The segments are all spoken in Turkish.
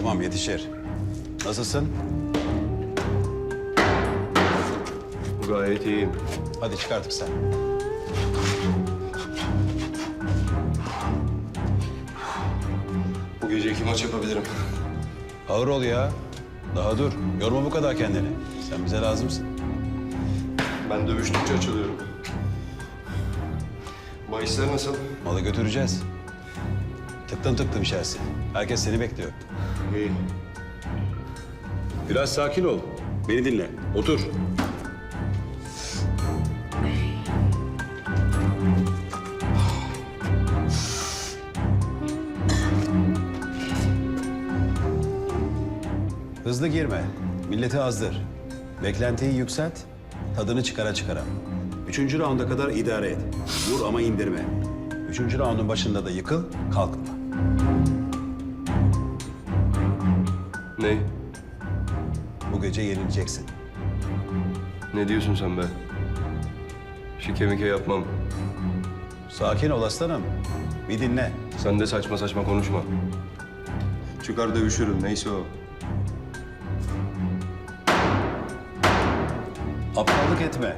Tamam yetişir. Nasılsın? Gayet iyiyim. Hadi çık artık sen. Bu gece iki maç yapabilirim. Ağır ol ya. Daha dur. Yorma bu kadar kendini. Sen bize lazımsın. Ben dövüştükçe açılıyorum. Bahisler nasıl? Malı götüreceğiz. Tıktım tıktım içerisi. Herkes seni bekliyor. İyi. Biraz sakin ol. Beni dinle. Otur. Hızlı girme. Milleti azdır. Beklentiyi yükselt. Tadını çıkara çıkara. Üçüncü raunda kadar idare et. Vur ama indirme. Üçüncü raundun başında da yıkıl, kalkma. Ne? Bu gece yenileceksin. Ne diyorsun sen be? Şike mike yapmam. Sakin ol aslanım. Bir dinle. Sen de saçma saçma konuşma. Çıkar dövüşürüm neyse o. Aptallık etme.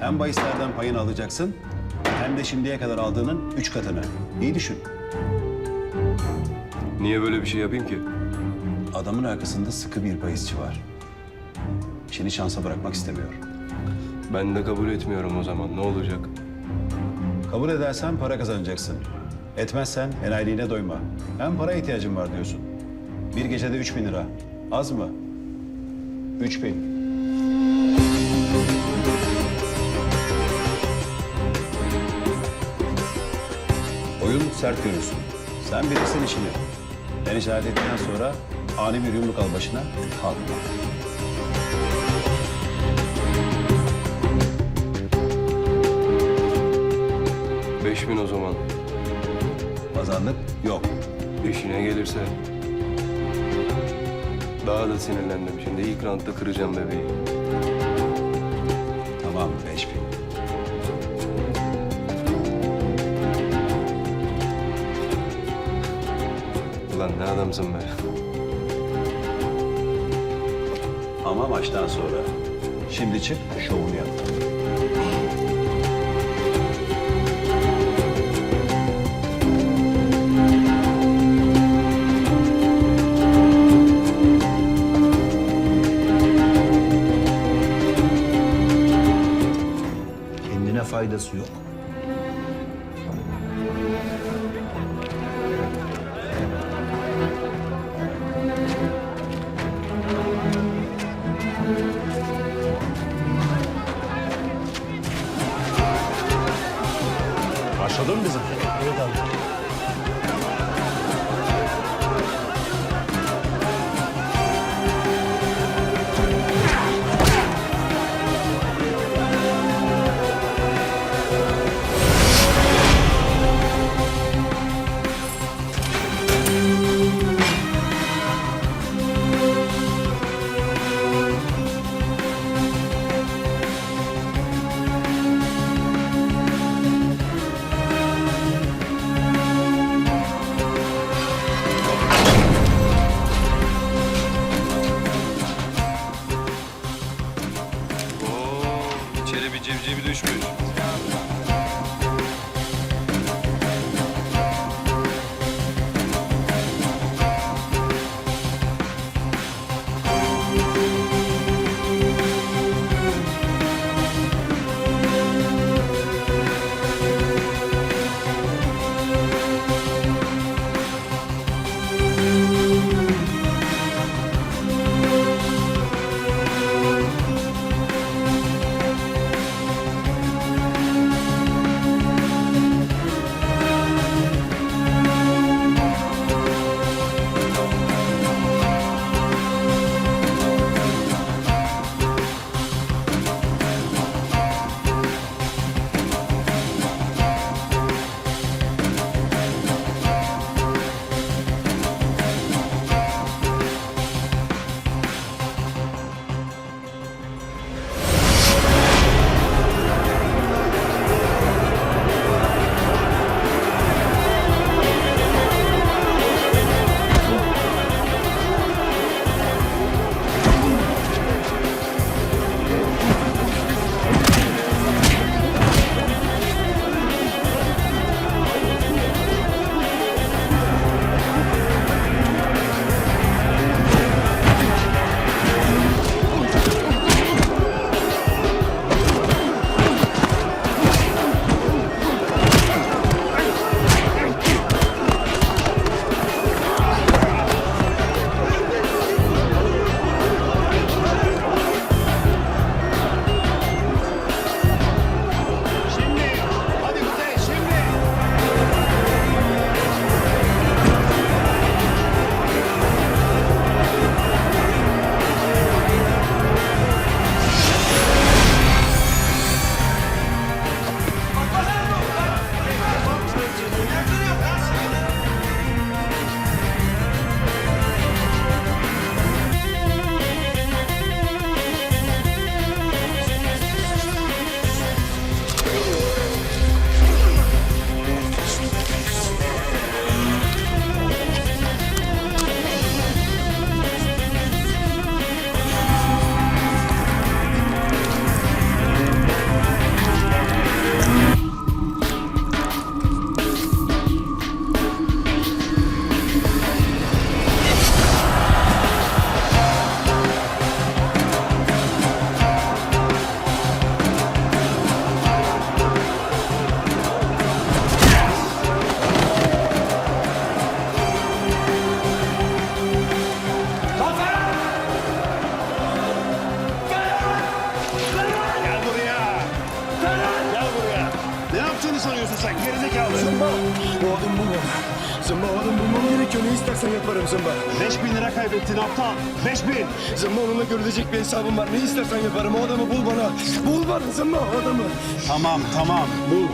Hem bahislerden payını alacaksın hem de şimdiye kadar aldığının üç katını. İyi düşün. Niye böyle bir şey yapayım ki? Adamın arkasında sıkı bir bahisçi var. İşini şansa bırakmak istemiyor. Ben de kabul etmiyorum o zaman. Ne olacak? Kabul edersen para kazanacaksın. Etmezsen enayiliğine doyma. Hem para ihtiyacım var diyorsun. Bir gecede üç bin lira. Az mı? Üç bin. Oyun sert görürsün. Sen bilirsin işini. Ben işaret ettikten sonra ani bir yumruk al başına, kalkma. Beş bin o zaman. Pazarlık yok. İşine gelirse. Daha da sinirlendim. Şimdi ilk roundda kıracağım bebeği. Tamam, beş bin. Adamsın be. Ama maçtan sonra. Şimdi çık, şovunu yap. Kendine faydası yok. Başladın mı bizim? Evet abi. İçeri bir civcivi düşmüş. Gerekiyor. Ne istersen yaparım Zımba. 5000 lira kaybettin aptal. 5000. Zımba onunla görülecek bir hesabım var. Ne istersen yaparım. O adamı bul bana. Bul bana Zımba o adamı. Tamam tamam bul.